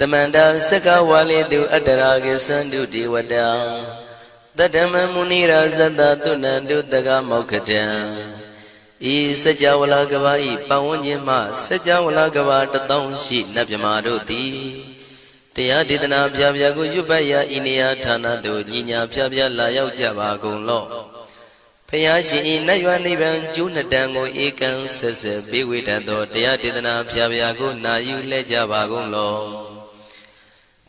တမန္တာစကဝါလေတုအတ္တရာကိသန္တုဒေဝတာတတ္တမမုနိရာဇတသုဏန္တုတကမောက္ခတံဤစကြဝဠာကဘာဤပဝန်းကျင်မှစကြဝဠာကဘာတထောင်ရှိနတ်မြမာတို့သည်တရားဒေသနာပြပြကိုရွတ်ပတ်ရာဤနေရာဌာနသို့ညီညာပြပြလာရောက်ကြပါကုန်လော့ဖျားရှင်ဤနတ်ရွာနိဗ္ဗာန်ကျိုးနှစ်တန်ကိုဧကံဆက်ဆက်ပေးဝေတတ်သောတရားဒေသနာပြပြကိုနာယူလဲကြပါကုန်လော့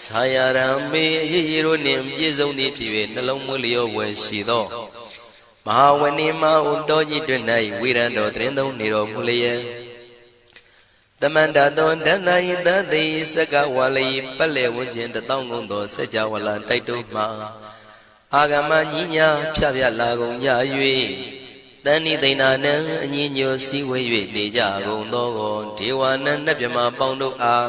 ဆာယရံမေရေရေတို့နှင့်ပြည့်စုံသည်ဖြစ်၍နှလုံးမွေးလျောဝယ်ရှိသောမဟာဝဏိမဟုတောကြီးတွင်၌ဝေရန်တော်တရင်သုံးနေတော်မူလျက်တမန္တသောဒန္တယိတသိစကဝါလိပက်လေဝန်းကျင်တထောင်ကုန်သောစัจ java လာတိုက်တုမှအာဂမညီညာဖြဖြလာကုန်ကြ၍တဏိသိဏနံအညီညွတ်စည်းဝေး၍နေကြကုန်သောဒေဝနံနတ်မြမပေါင်းတို့အား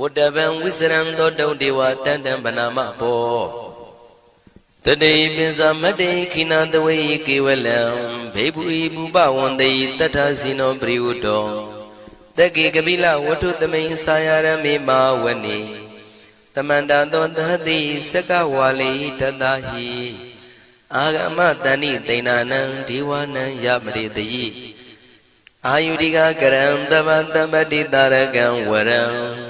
ဝတ္တဗံဝိစရံသောတုံဒေဝတန်တံဗနာမဘောတတိပိစမတ္တိခိနာတဝေကေဝလံဘေဘူဤဘူပဝန္တိတတ္ထဇိနောပရိဝတ္တောတက္ကေကပိလဝတ္ထုသမိန်စာယရမေမာဝနိတမန္တသောသတိစကဝါလိတတဟိအာဂမတဏိတိဏနံဒီဝနံယမရိတိအာယုတိကကရံတပတပတိတာရကံဝရံ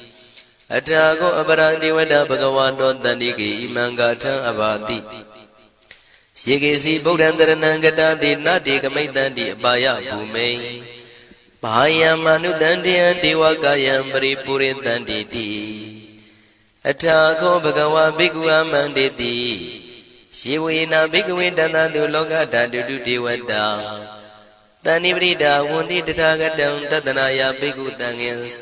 အထာခောအပရာတိဝတဘဂဝါတောတန္တိကေဣမံဂါထံအဘာတိယေကေစီဗုဒ္ဓံတရဏံကတာတိနတေကမိတ္တံတိအပါယဘူမိန်ဘာယံမနုတန္တယံဒေဝကာယံပရိပုရိတန္တိတိအထာခောဘဂဝါဘိက္ခုအမန္တေတိယေဝေနာဘိက္ခဝေတန္တတုလောကဓာတုတုဒေဝတာတဏိပရိဒါဝန္တိတထာဂတံတတနာယဘိက္ခုတံငင်္စ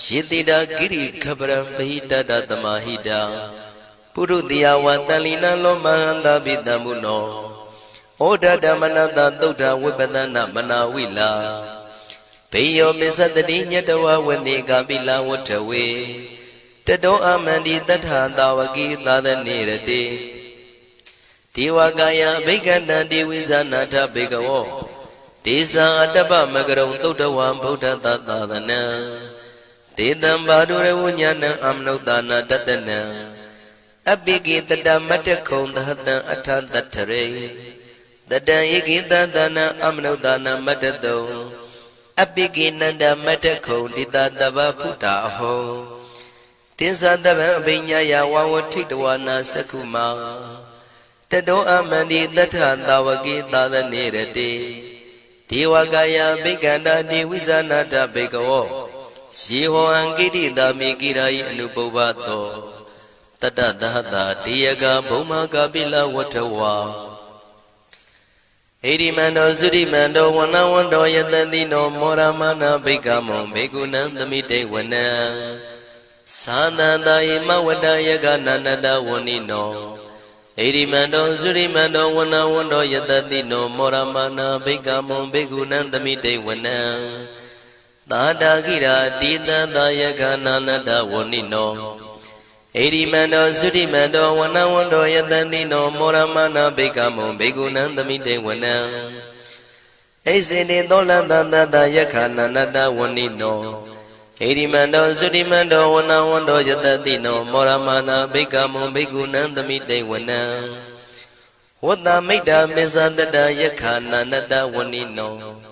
ယေတိတာကိရိခပရံပဟိတတသမဟိတာပုရုတိယဝတန်လီနလောမဟန္တာပိတံမုနောဩဒဓမ္မနတသုဒ္ဓဝိပဒနာမနာဝိလာဘေယောမစ္စတတိညတဝဝနေကပိလဝတ္ထဝေတတောအမန္တိတထာတာဝကိသာသနေရတိဒေဝကာယဘိက္ခန္တံဒေဝိဇာနာထဘေကဝောဒေဇာအတ္တပမကရုံသုတ်တဝံဗုဒ္ဓသာသသနံ ဒေတံဘာဒုရဝဉာဏံအမနုဿာနာတတနံအပိကိတတမတ္တခုံသဟတံအထတတ္ထရေတတံဧကိတသနာအမနုဿာနာမတ္တတုံအပိကိနန္ဒမတ္တခုံတိတတဗ္ဗဖုတာဟောတင်္ဇာတဗံအပိညာယဝဝထိတဝနာသက္ခုမာတတောအမန္တိတထသာဝကိသာသနေရတိဒေဝကာယဘိက္ခန္တာတိဝိဇာနာတဘေကဝော ယေဟောအံကိတိတာမိကိရာယအနုပုဗ္ဗတောတတသဟတာတေယကဘုံမကပိလဝတ္ထဝါဣရိမန္တောသုရိမန္တောဝနဝန္တောယတတိနောမောရမနာဘိကမောဘေကုဏံသမိတေဝနံသာနန္တာယမဝတ္တယကနန္တဝဏိနောဣရိမန္တောသုရိမန္တောဝနဝန္တောယတတိနောမောရမနာဘိကမောဘေကုဏံသမိတေဝနံ သာတာကိရာတိတသယကနာနတဝဏိနောဣရိမန္တောသုတိမန္တောဝနဝန္တောယတတိနောမောရမနာဘေကမောဘေကုဏံသမိတေဝနံဣစေတိသောလတတတယခာနန္တဝဏိနောဣရိမန္တောသုတိမန္တောဝနဝန္တောယတတိနောမောရမနာဘေကမောဘေကုဏံသမိတေဝနံဝတ္တမိတ်တာမေဇတတယခာနန္တဝဏိနော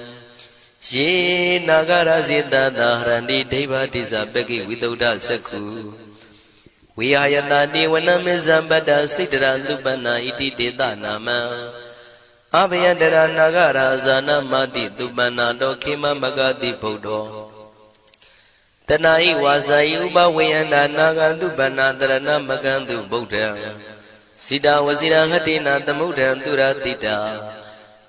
ယေနာဂရဇေတသာဟရန္တိဒိဗ္ဗတိဇပကိဝိတုဒ္ဓစက္ခုဝိဟာယတတိဝနမေဇံပတ္တစိတရသုပနာဣတိတေတနာမံအဘယတရနာဂရာဇာနမတိသူပနာတောခေမမဂတိဗုဒ္ဓောတဏှာဤဝါစာဤဥပဝေယန္တာနာဂန္တုပဏ္ဏတရဏမကန္တုဗုဒ္ဓံစိတဝစီရဟတိနာသမုဒ္ဒံသူရတိတာ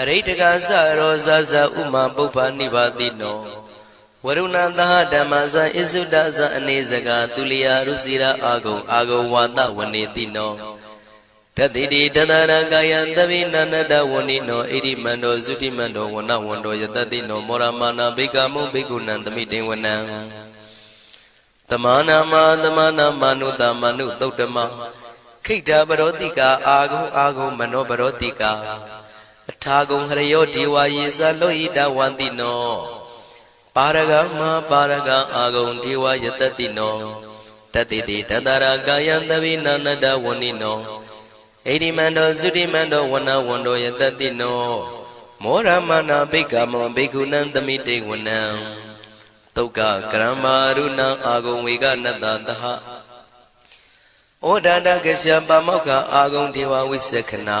အရိတကသရောဇဇဥမာပုပ္ပနိဗ္ဗာတိနောဝရုဏသဟဓမ္မဇဣစုဒဇအနေစကသူလျာရုစီရာအာဂုံအာဂုံဝါဒဝနေတိနောတတိတိတတရကာယံသဗ္ဗိနန္တဝဏိနောဣရိမန္တောသုတိမန္တောဝနဝန္တောယတတိနောမောရမာနာဘိကမုဘိက္ခုနံသမိတေဝနံတမနာမတမနာမနုတမနုသုတ်တမခိတ္တပရောတိကာအာဂုံအာဂုံမနောပရောတိကာ အထာဂုံဟရယောဒီဝါယေသလောဟိတဝန္တိနောပါရဂမပါရဂအာဂုံဒီဝါယတတိနောတတိတိတတရာကာယံသဗိနာနတဝဏိနောဣရိမန္တောသုတိမန္တောဝနဝန္တောယတတိနောမောရမနာဘိက္ခမောဘိက္ခုနံသမိတေဝနံတုတ်ကကရမ္မာရုဏအာဂုံဝေကနတ္တသဟဩဒါတကရှပမောက္ခအာဂုံဒေဝဝိသခနာ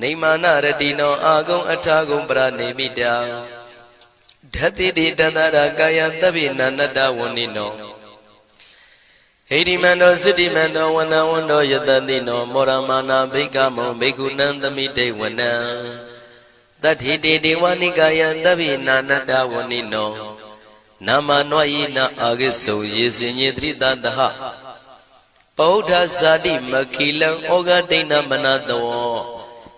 နေမာနရတိနောအာဂုံအထာဂုံပရနေမိတာဓတ္တိတိတတရာကာယသဗ္ဗိနန္တဝဏိနောဟိရိမန္တောသုတိမန္တောဝနဝန္တောယတတိနောမောရမာနာဘိကမောဘိက္ခုနံသမိတေဝနံတတိတေဒေဝနိကာယသဗ္ဗိနာနတဝဏိနောနာမနွာယိနာအာဂိစုံယေစင်ညေတိတတဟပောဓဇာတိမခိလံဩဃဒိဏမနတော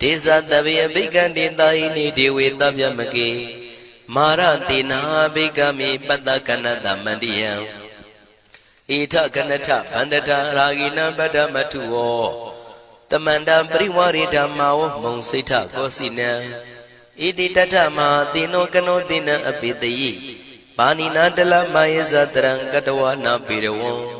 ဒေဇတဗေအဘိကံတေတာဟိနိဒေဝေတဗျမကေမာရတေနာဘိကမိပတ္တကနတမန္တိယံဣထကနထဗန္တတာရာဂိနံပတ္တမထုဝောတမန္တပရိဝရိဓမ္မာဝမုံစိဋ္ဌကောစီနံဣတိတထမဟာတိနောကနောတိနံအပိတယိပါဏိနာတလမယေဇတရံကတဝနာပိရဝံ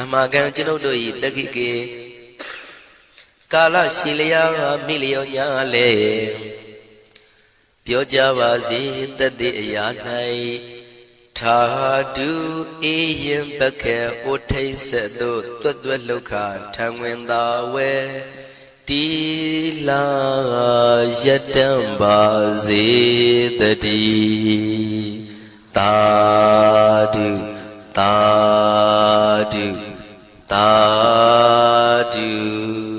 အမကံကျွန်ုပ်တို့၏တက္ခိကေကာလရှိလျာမိလျောညာလေပြောကြပါစေတသက်အရာ၌ထာတုအေယံပခေဩထိတ်ဆက်သို့တွတ်တွတ်လောက်ခထံဝင်သာဝဲတီလာယတံပါစေတတိတာတု တာတုတာတု